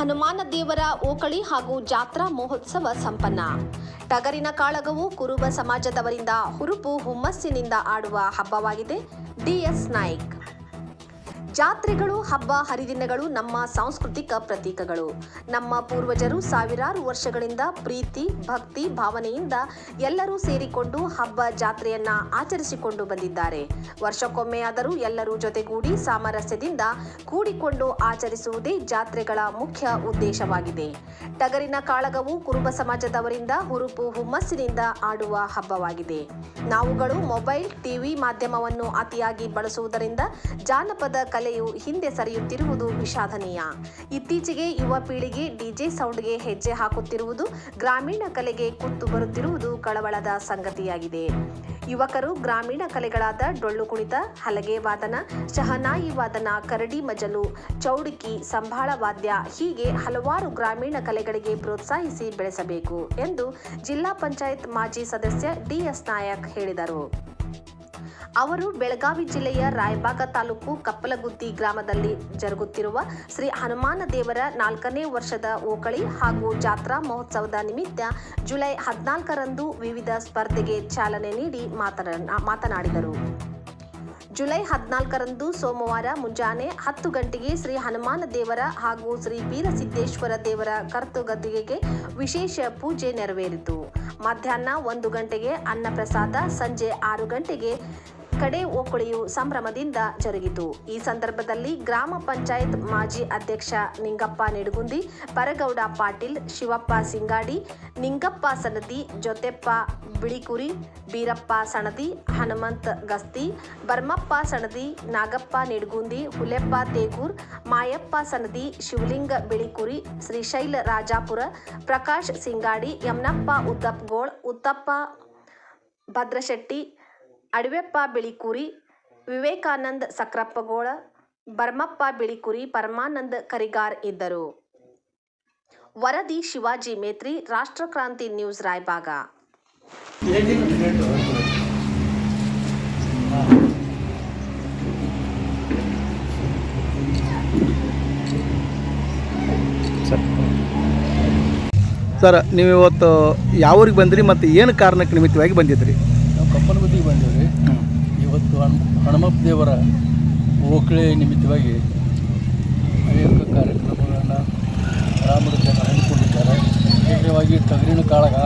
ಹನುಮಾನ ದೇವರ ಓಕಳಿ ಹಾಗೂ ಜಾತ್ರಾ ಮಹೋತ್ಸವ ಸಂಪನ್ನ. ಟಗರಿನ ಕಾಳಗವು ಕುರುಬ ಸಮಾಜದವರಿಂದ ಹುರುಪು ಹುಮ್ಮಸ್ಸಿನಿಂದ ಆಡುವ ಹಬ್ಬವಾಗಿದೆ. ಡಿಎಸ್ ನಾಯ್ಕ್. ಜಾತ್ರೆಗಳು, ಹಬ್ಬ, ಹರಿದಿನಗಳು ನಮ್ಮ ಸಾಂಸ್ಕೃತಿಕ ಪ್ರತೀಕಗಳು. ನಮ್ಮ ಪೂರ್ವಜರು ಸಾವಿರಾರು ವರ್ಷಗಳಿಂದ ಪ್ರೀತಿ, ಭಕ್ತಿ, ಭಾವನೆಯಿಂದ ಎಲ್ಲರೂ ಸೇರಿಕೊಂಡು ಹಬ್ಬ ಜಾತ್ರೆಯನ್ನ ಆಚರಿಸಿಕೊಂಡು ಬಂದಿದ್ದಾರೆ. ವರ್ಷಕ್ಕೊಮ್ಮೆಯಾದರೂ ಎಲ್ಲರೂ ಜೊತೆಗೂಡಿ ಸಾಮರಸ್ಯದಿಂದ ಕೂಡಿಕೊಂಡು ಆಚರಿಸುವುದೇ ಜಾತ್ರೆಗಳ ಮುಖ್ಯ ಉದ್ದೇಶವಾಗಿದೆ. ಟಗರಿನ ಕಾಳಗವು ಕುರುಬ ಸಮಾಜದವರಿಂದ ಹುರುಪು ಹುಮ್ಮಸ್ಸಿನಿಂದ ಆಡುವ ಹಬ್ಬವಾಗಿದೆ. ನಾವುಗಳು ಮೊಬೈಲ್, ಟಿವಿ ಮಾಧ್ಯಮವನ್ನು ಅತಿಯಾಗಿ ಬಳಸುವುದರಿಂದ ಜಾನಪದ ಕಲೆಯು ಹಿಂದೆ ಸರಿಯುತ್ತಿರುವುದು ವಿಷಾದನೀಯ. ಇತ್ತೀಚೆಗೆ ಯುವ ಪೀಳಿಗೆ ಡಿಜೆ ಸೌಂಡ್ಗೆ ಹೆಜ್ಜೆ ಹಾಕುತ್ತಿರುವುದು, ಗ್ರಾಮೀಣ ಕಲೆಗೆ ಕುತ್ತು ಬರುತ್ತಿರುವುದು ಕಳವಳದ ಸಂಗತಿಯಾಗಿದೆ. ಯುವಕರು ಗ್ರಾಮೀಣ ಕಲೆಗಳಾದ ಡೊಳ್ಳು ಕುಣಿತ, ಹಲಗೆ ವಾದನ, ಶಹನಾಯಿ ವಾದನ, ಕರಡಿ ಮಜಲು, ಚೌಡಿಕಿ ಸಂಬಾಳ ವಾದ್ಯ ಹೀಗೆ ಹಲವಾರು ಗ್ರಾಮೀಣ ಕಲೆಗಳಿಗೆ ಪ್ರೋತ್ಸಾಹಿಸಿ ಬೆಳೆಸಬೇಕು ಎಂದು ಜಿಲ್ಲಾ ಪಂಚಾಯತ್ ಮಾಜಿ ಸದಸ್ಯ ಡಿಎಸ್ ನಾಯಕ್ ಹೇಳಿದರು. ಅವರು ಬೆಳಗಾವಿ ಜಿಲ್ಲೆಯ ರಾಯಬಾಗ ತಾಲೂಕು ಕಪ್ಪಲಗುತ್ತಿ ಗ್ರಾಮದಲ್ಲಿ ಜರುಗುತ್ತಿರುವ ಶ್ರೀ ಹನುಮಾನ ದೇವರ ನಾಲ್ಕನೇ ವರ್ಷದ ಓಕಳಿ ಹಾಗೂ ಜಾತ್ರಾ ಮಹೋತ್ಸವದ ನಿಮಿತ್ತ ಜುಲೈ ಹದಿನಾಲ್ಕರಂದು ವಿವಿಧ ಸ್ಪರ್ಧೆಗೆ ಚಾಲನೆ ನೀಡಿ ಮಾತನಾ- ಮಾತನಾಡಿದರು. ಜುಲೈ ಹದಿನಾಲ್ಕರಂದು ಸೋಮವಾರ ಮುಂಜಾನೆ ಹತ್ತು ಗಂಟೆಗೆ ಶ್ರೀ ಹನುಮಾನ ದೇವರ ಹಾಗೂ ಶ್ರೀ ವೀರಸಿದ್ದೇಶ್ವರ ದೇವರ ಕರ್ತುಗದ್ದಿಗೆಗೆ ವಿಶೇಷ ಪೂಜೆ ನೆರವೇರಿತು. ಮಧ್ಯಾಹ್ನ ಒಂದು ಗಂಟೆಗೆ ಅನ್ನಪ್ರಸಾದ, ಸಂಜೆ ಆರು ಗಂಟೆಗೆ ಕಡೆ ಓಕುಳಿಯು ಸಂಭ್ರಮದಿಂದ ಜರುಗಿತು. ಈ ಸಂದರ್ಭದಲ್ಲಿ ಗ್ರಾಮ ಪಂಚಾಯತ್ ಮಾಜಿ ಅಧ್ಯಕ್ಷ ನಿಂಗಪ್ಪ ನಿಡಗುಂದಿ, ಪರಗೌಡ ಪಾಟೀಲ್, ಶಿವಪ್ಪ ಸಿಂಗಾಡಿ, ನಿಂಗಪ್ಪ ಸನದಿ, ಜೊತೆಪ್ಪ ಬಿಳಿಕುರಿ, ಬೀರಪ್ಪ ಸಣದಿ ಹನುಮಂತ್ ಗಸ್ತಿ, ಬರ್ಮಪ್ಪ ಸಣದಿ ನಾಗಪ್ಪ ನಿಡುಗುಂದಿ, ಹುಲೆಪ್ಪ ತೇಗೂರ್, ಮಾಯಪ್ಪ ಸನದಿ, ಶಿವಲಿಂಗ ಬಿಳಿಕುರಿ, ಶ್ರೀಶೈಲ ರಾಜಾಪುರ, ಪ್ರಕಾಶ್ ಸಿಂಗಾಡಿ, ಯಮನಪ್ಪ ಉದ್ದಪ್ಗೋಳ್ ಉತ್ತಪ್ಪ ಭದ್ರಶೆಟ್ಟಿ ಅಡವೆಪ್ಪ ಬಿಳಿಕುರಿ, ವಿವೇಕಾನಂದ ಸಕ್ರಪ್ಪಗೋಳ, ಬರ್ಮಪ್ಪ ಬಿಳಿಕುರಿ, ಪರಮಾನಂದ ಕರಿಗಾರ್ ಇದ್ದರು. ವರದಿ ಶಿವಾಜಿ ಮೇತ್ರಿ ರಾಷ್ಟ್ರಕ್ರಾಂತಿ ನ್ಯೂಸ್ ರಾಯಬಾಗ ಸರ್ ನೀವು ಇವತ್ತು ಯಾವ ಊರಿಗೆ ಬಂದ್ರಿ ಮತ್ತು ಏನು ಕಾರಣಕ್ಕೆ ನಿಮಿತ್ತವಾಗಿ ಬಂದಿದ್ರಿ? ಇವತ್ತು ಹಣ್ ಹನುಮಪ್ಪ ದೇವರ ಓಕಳೆ ನಿಮಿತ್ತವಾಗಿ ಅನೇಕ ಕಾರ್ಯಕ್ರಮಗಳನ್ನು ಗ್ರಾಮದ ಜನ ಹಮ್ಮಿಕೊಂಡಿದ್ದಾರೆ. ವಿಶೇಷವಾಗಿ ಟಗರಿನ ಕಾಳಗ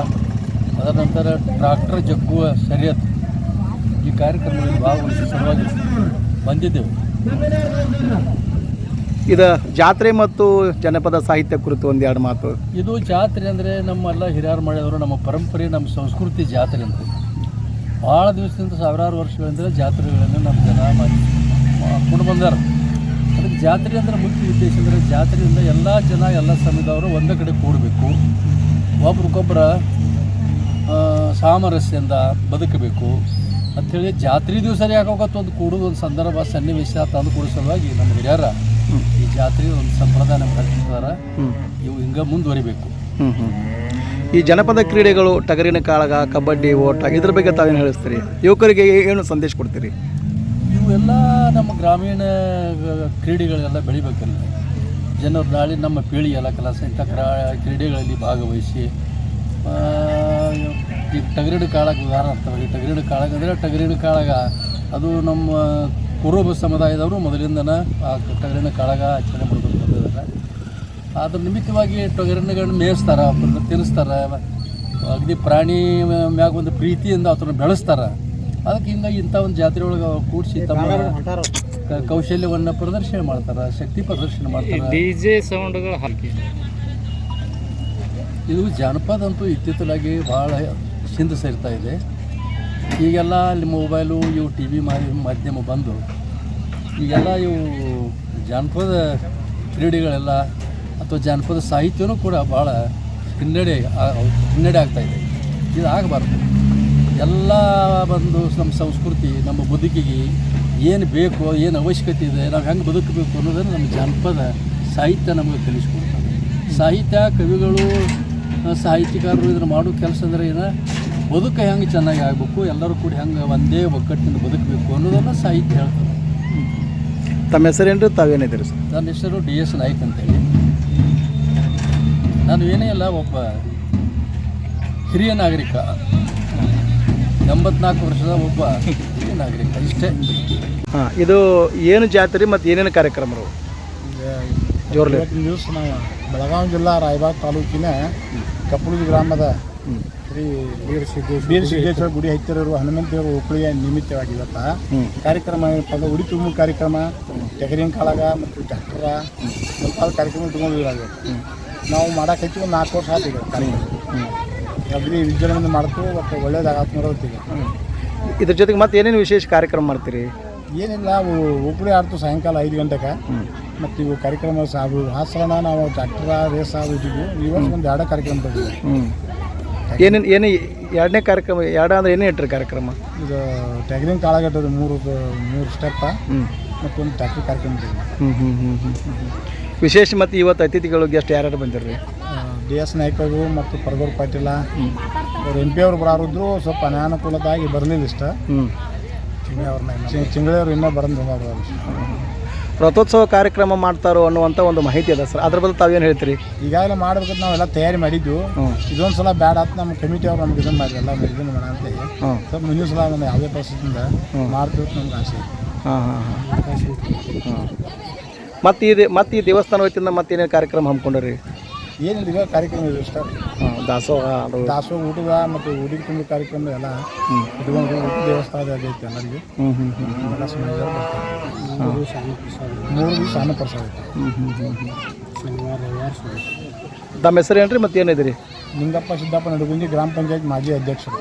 ಅದರ ನಂತರ ಟ್ರಾಕ್ಟರ್ ಜಗ್ಗುವ ಸರಿಯತ್ ಈ ಕಾರ್ಯಕ್ರಮದಲ್ಲಿ ಭಾಗವಹಿಸಿ ಸಲುವಾಗಿ ಬಂದಿದ್ದೆವು. ಇದು ಜಾತ್ರೆ ಮತ್ತು ಜನಪದ ಸಾಹಿತ್ಯ ಕುರಿತು ಒಂದೆರಡು ಮಾತು. ಇದು ಜಾತ್ರೆ ಅಂದರೆ ನಮ್ಮೆಲ್ಲ ಹಿರಿಯರು ಮಾಡಿದವರು ನಮ್ಮ ಪರಂಪರೆ ನಮ್ಮ ಸಂಸ್ಕೃತಿ ಜಾತ್ರೆ ಅಂತ. ಭಾಳ ದಿವಸದಿಂದ ಸಾವಿರಾರು ವರ್ಷಗಳಿಂದ ಜಾತ್ರೆಗಳನ್ನು ನಮ್ಮ ಜನ ಮಾಡಿ ಮಾಡ್ಕೊಂಡು ಬಂದಾರ. ಅದಕ್ಕೆ ಜಾತ್ರೆ ಅಂದರೆ ಮುಖ್ಯ ಉದ್ದೇಶ ಅಂದರೆ ಜಾತ್ರೆಯಿಂದ ಎಲ್ಲ ಜನ ಎಲ್ಲ ಸಮಯದವರು ಒಂದೇ ಕಡೆ ಕೂಡಬೇಕು. ಒಬ್ರಿಗೊಬ್ಬರ ಸಾಮರಸ್ಯದಿಂದ ಬದುಕಬೇಕು. ಅಂಥೇಳಿ ಜಾತ್ರೆ ದಿವಸ ಯಾಕೋಗತ್ತೆ ಒಂದು ಕೂಡೋದು ಒಂದು ಸಂದರ್ಭ ಸನ್ನಿವೇಶ ತಂದು ಕೂಡೋ ಸಲುವಾಗಿ ನಮ್ಮ ಹಿರಿಯರ ಈ ಜಾತ್ರೆ ಒಂದು ಸಂಪ್ರದಾಯ ಕಲ್ತಿದ್ದಾರೆ ಇವು ಹಿಂಗೆ ಮುಂದುವರಿಬೇಕು. ಈ ಜನಪದ ಕ್ರೀಡೆಗಳು ಟಗರಿನ ಕಾಳಗ, ಕಬಡ್ಡಿ, ಓಟ, ಇದ್ರ ಬಗ್ಗೆ ತಾವೇನು ಹೇಳಿಸ್ತೀರಿ ಯುವಕರಿಗೆ ಏನು ಸಂದೇಶ ಕೊಡ್ತೀರಿ? ಇವೆಲ್ಲ ನಮ್ಮ ಗ್ರಾಮೀಣ ಕ್ರೀಡೆಗಳೆಲ್ಲ ಬೆಳಿಬೇಕಲ್ಲ. ಜನರು ನಾಳೆ ನಮ್ಮ ಪೀಳಿ ಎಲ್ಲ ಕೆಲಸ ಇಂಥ ಕ್ರಾ ಕ್ರೀಡೆಗಳಲ್ಲಿ ಭಾಗವಹಿಸಿ ಈ ಟಗರಿಡು ಕಾಳಗ ಉದಾಹರಣಾರ್ಥವಾಗಿ ಈ ಟಗರಿನ ಕಾಳಗ ಅಂದರೆ ಟಗರಿನ ಕಾಳಗ, ಅದು ನಮ್ಮ ಕುರುಬ ಸಮುದಾಯದವರು ಮೊದಲಿಂದನ ಆ ಟಗರಿನ ಕಾಳಗ ಆಚರಣೆ ಅದ್ರ ನಿಮಿತ್ತವಾಗಿ ಟಗರಿನಗಳನ್ನ ಮೇಯಿಸ್ತಾರೆ ಅವ್ರನ್ನ ತಿನ್ನಿಸ್ತಾರೆ. ಅಗದಿ ಪ್ರಾಣಿ ಮ್ಯಾಗ ಒಂದು ಪ್ರೀತಿಯಿಂದ ಅವ್ರನ್ನ ಬೆಳೆಸ್ತಾರೆ. ಅದಕ್ಕೆ ಹಿಂಗಾಗಿ ಇಂಥ ಒಂದು ಜಾತ್ರೆ ಒಳಗೆ ಕೂಡಿಸಿ ತಮ್ಮ ಕ- ಕೌಶಲ್ಯವನ್ನು ಪ್ರದರ್ಶನ ಮಾಡ್ತಾರೆ ಶಕ್ತಿ ಪ್ರದರ್ಶನ ಮಾಡ್ತಾರೆ. ಡಿಜೆ ಸೌಂಡ್ಗಳು ಹಾಕಿ. ಇದು ಜಾನಪದ ಅಂತೂ ಇತ್ತಿತ್ತಲಾಗಿ ಭಾಳ ಹಿಂದೆ ಸೇರ್ತಾ ಇದೆ. ಈಗೆಲ್ಲ ಅಲ್ಲಿ ಮೊಬೈಲು ಇವು ಟಿ ವಿ ಮಾಧ್ಯಮ ಬಂದು ಈಗೆಲ್ಲ ಇವು ಜಾನಪದ ಕ್ರೀಡೆಗಳೆಲ್ಲ ಅಥವಾ ಜಾನಪದ ಸಾಹಿತ್ಯನೂ ಕೂಡ ಭಾಳ ಹಿನ್ನಡೆ ಹಿನ್ನಡೆ ಆಗ್ತಾ ಇದೆ. ಇದು ಆಗಬಾರ್ದು. ಎಲ್ಲ ಒಂದು ನಮ್ಮ ಸಂಸ್ಕೃತಿ ನಮ್ಮ ಬದುಕಿಗೆ ಏನು ಬೇಕು ಏನು ಅವಶ್ಯಕತೆ ಇದೆ ನಾವು ಹೆಂಗೆ ಬದುಕಬೇಕು ಅನ್ನೋದನ್ನು ನಮ್ಮ ಜಾನಪದ ಸಾಹಿತ್ಯ ನಮಗೆ ಕಲಿಸ್ಕೊಡ್ತದೆ ಸಾಹಿತ್ಯ ಕವಿಗಳು ಸಾಹಿತ್ಯಕಾರರು ಇದನ್ನು ಮಾಡೋ ಕೆಲಸ ಅಂದರೆ ಏನು ಬದುಕು ಹೆಂಗೆ ಚೆನ್ನಾಗಿ ಆಗಬೇಕು ಎಲ್ಲರೂ ಕೂಡ ಹೆಂಗೆ ಒಂದೇ ಒಗ್ಗಟ್ಟಿನಿಂದ ಬದುಕಬೇಕು ಅನ್ನೋದನ್ನು ಸಾಹಿತ್ಯ ಹೇಳ್ತಾರೆ ತಮ್ಮ ಹೆಸರೇನು ತಾವೇನಿದ್ದೀರಿ ಸರ್? ನನ್ನ ಹೆಸರು ಡಿ ಎಸ್ ನಾಯ್ಕ್ ಅಂತೇಳಿ. ನಾನು ಏನೇ ಇಲ್ಲ ಒಬ್ಬ ಹಿರಿಯ ನಾಗರಿಕ. ಎಂಬತ್ನಾಲ್ಕು ವರ್ಷದ ಒಬ್ಬ ಹಿರಿಯ ನಾಗರಿಕ ಇಷ್ಟೇ. ಹಾಂ ಇದು ಏನು ಜಾತ್ರೆ ಮತ್ತು ಏನೇನು ಕಾರ್ಯಕ್ರಮರು? ಜೋರ್ಲೆ. ದಿವಸ ನಾವು ಬೆಳಗಾವಿ ಜಿಲ್ಲಾ ರಾಯಬಾಗ್ ತಾಲೂಕಿನ ಕಪ್ಪುಳಿ ಗ್ರಾಮದ ಶ್ರೀ ವೀರ ಸಿದ್ದೇಶ್ವರ ವೀರ ಸಿದ್ದೇಶ್ವರ ಗುಡಿ ಹತ್ತಿರ ಇರುವ ಹನುಮಂತೇವರ ಉಕ್ಕಳಿಯ ನಿಮಿತ್ತವಾಗಿ ಇವತ್ತ ಕಾರ್ಯಕ್ರಮ ಏನಪ್ಪ ಉಡಿ ತುಂಬು ಕಾರ್ಯಕ್ರಮ ಟೆಗರಿನ ಕಾಳಗ ಮತ್ತು ಟ್ಯಾಕ್ಟರ ಮುಂತಾದ ಕಾರ್ಯಕ್ರಮ ಇಟ್ಕೊಂಡಿದ್ದೀವಿ ನಾವು ಮಾಡಕ್ಕೆ ಒಂದು ನಾಲ್ಕು ವರ್ಷ ಹ್ಞೂ ಅಗ್ರಿ ವಿಜೃಂಭಣೆ ಮಾಡ್ತೀವಿ ಮತ್ತು ಒಳ್ಳೇದಾಗತ್ತೆ ನೋಡೋತ್ತೀಗ ಇದ್ರ ಜೊತೆಗೆ ಮತ್ತೆ ಏನೇನು ವಿಶೇಷ ಕಾರ್ಯಕ್ರಮ ಮಾಡ್ತೀರಿ? ಏನಿಲ್ಲ ನಾವು ಒಬ್ಬರೇ ಆಡ್ತು ಸಾಯಂಕಾಲ ಐದು ಗಂಟೆಗೆ ಮತ್ತು ಇವು ಕಾರ್ಯಕ್ರಮ ಸಾವು ಹಾಸನ ನಾವು ಡಾಕ್ಟರ ರೇಸ್ ಆಗಿದ್ದೀವಿ ಈ ವರ್ಷ ಒಂದು ಎರಡೇ ಕಾರ್ಯಕ್ರಮ ಬಂದಿದೆ. ಹ್ಞೂ ಏನೇನು ಏನು ಎರಡನೇ ಕಾರ್ಯಕ್ರಮ ಎರಡು ಅಂದ್ರೆ ಏನೇ ಇಟ್ಟರು ಕಾರ್ಯಕ್ರಮ? ಇದು ಟ್ಯಾಗ್ರಿಂಗ್ ಕಾಳಗಟ್ಟದ ಮೂರು ಮೂರು ಸ್ಟೆಪ್ಪ ಹ್ಞೂ ಮತ್ತೊಂದು ಟ್ಯಾಕ್ಟ್ರಿ ಕಾರ್ಯಕ್ರಮ ಹ್ಞೂ ಹ್ಞೂ ಹ್ಞೂ ಹ್ಞೂ ಹ್ಞೂ ವಿಶೇಷ ಮತ್ತು ಇವತ್ತು ಅತಿಥಿಗಳು ಗೆಸ್ಟ್ ಯಾರ್ಯಾರು ಬಂದಿರ್ರಿ? ಡಿ ಎಸ್ ನಾಯ್ಕರು ಮತ್ತು ಪರದೂರ್ ಪಾಟೀಲ ಅವ್ರು ಎಂ ಪಿ ಅವ್ರು ಬರಾರಿದ್ರು ಸ್ವಲ್ಪ ಅನಾನುಕೂಲದಾಗಿ ಬರಲಿಲ್ಲ ಇಷ್ಟ. ಹ್ಞೂ ಚಿಂಗಳಿ ಅವ್ರನ್ನ ಚಿಂಗಳಿ ಅವ್ರು ಇನ್ನೂ ಬರಂದು ರಥೋತ್ಸವ ಕಾರ್ಯಕ್ರಮ ಮಾಡ್ತಾರೋ ಅನ್ನುವಂಥ ಒಂದು ಮಾಹಿತಿ ಅದ ಸರ್. ಅದ್ರ ಬಗ್ಗೆ ತಾವೇನು ಹೇಳ್ತೀರಿ? ಈಗಾಗಲೇ ಮಾಡ್ಬೇಕಂತ ನಾವೆಲ್ಲ ತಯಾರಿ ಮಾಡಿದ್ದು. ಇದೊಂದು ಸಲ ಬ್ಯಾಡ ಅಂತ ನಮ್ಮ ಕಮಿಟಿ ಅವ್ರು ನಮ್ಗೆ ಇದನ್ನು ಮಾಡಿ ಎಲ್ಲ ಇದನ್ನು ಮಾಡ ಅಂತ ಸ್ವಲ್ಪ ಮುಂದಿನ ಸಲ ನಮ್ಮ ಯಾವುದೇ ಪರಿಸ್ಥಿತಿಯಿಂದ ಮಾಡ್ತೀವಿ ನಮ್ಗೆ ಆಸೆ. ಹಾಂ ಹಾಂ ಹಾಂ. ಮತ್ತು ಇದು ಮತ್ತು ಈ ದೇವಸ್ಥಾನ ಹೋಯ್ತಿಂದ ಮತ್ತೇನೇನು ಕಾರ್ಯಕ್ರಮ ಹಮ್ಮಿಕೊಂಡ್ರಿ ಏನಿಲ್ಲ ಈಗ ಕಾರ್ಯಕ್ರಮ ಇದೆ ಇಷ್ಟ ಹಾಂ ದಾಸೋಹ ಅದು. ದಾಸೋಹ ಊಟದ ಮತ್ತು ಊಟಿಗೆ ತುಂಬ ಕಾರ್ಯಕ್ರಮ ಎಲ್ಲ ಇಟ್ಕೊಂಡು ದೇವಸ್ಥಾನ ದೇವಸ್ಥಾನದ ಎಲ್ಲರಿಗೆ ಐತೆ ಎಲ್ಲರಿಗೂ. ಹ್ಞೂ ಹ್ಞೂ ಹ್ಞೂ ಎಲ್ಲ ಬರ್ತಾರೆ. ಮೂರು ದಿವಸ ಅನ್ನ ಪ್ರಸಾದ ಐತೆ ಹ್ಞೂ ಹ್ಞೂ ಹ್ಞೂ ಹ್ಞೂ ಶನಿವಾರ ರವಿವಾರ ತಮ್ಮ ಹೆಸರು ಏನು ರೀ ಏನಿದ್ರಿ ನಿಂಗಪ್ಪ ಸಿದ್ದಪ್ಪ ನಡುಗುಂಜಿ ಗ್ರಾಮ ಪಂಚಾಯತ್ ಮಾಜಿ ಅಧ್ಯಕ್ಷರು.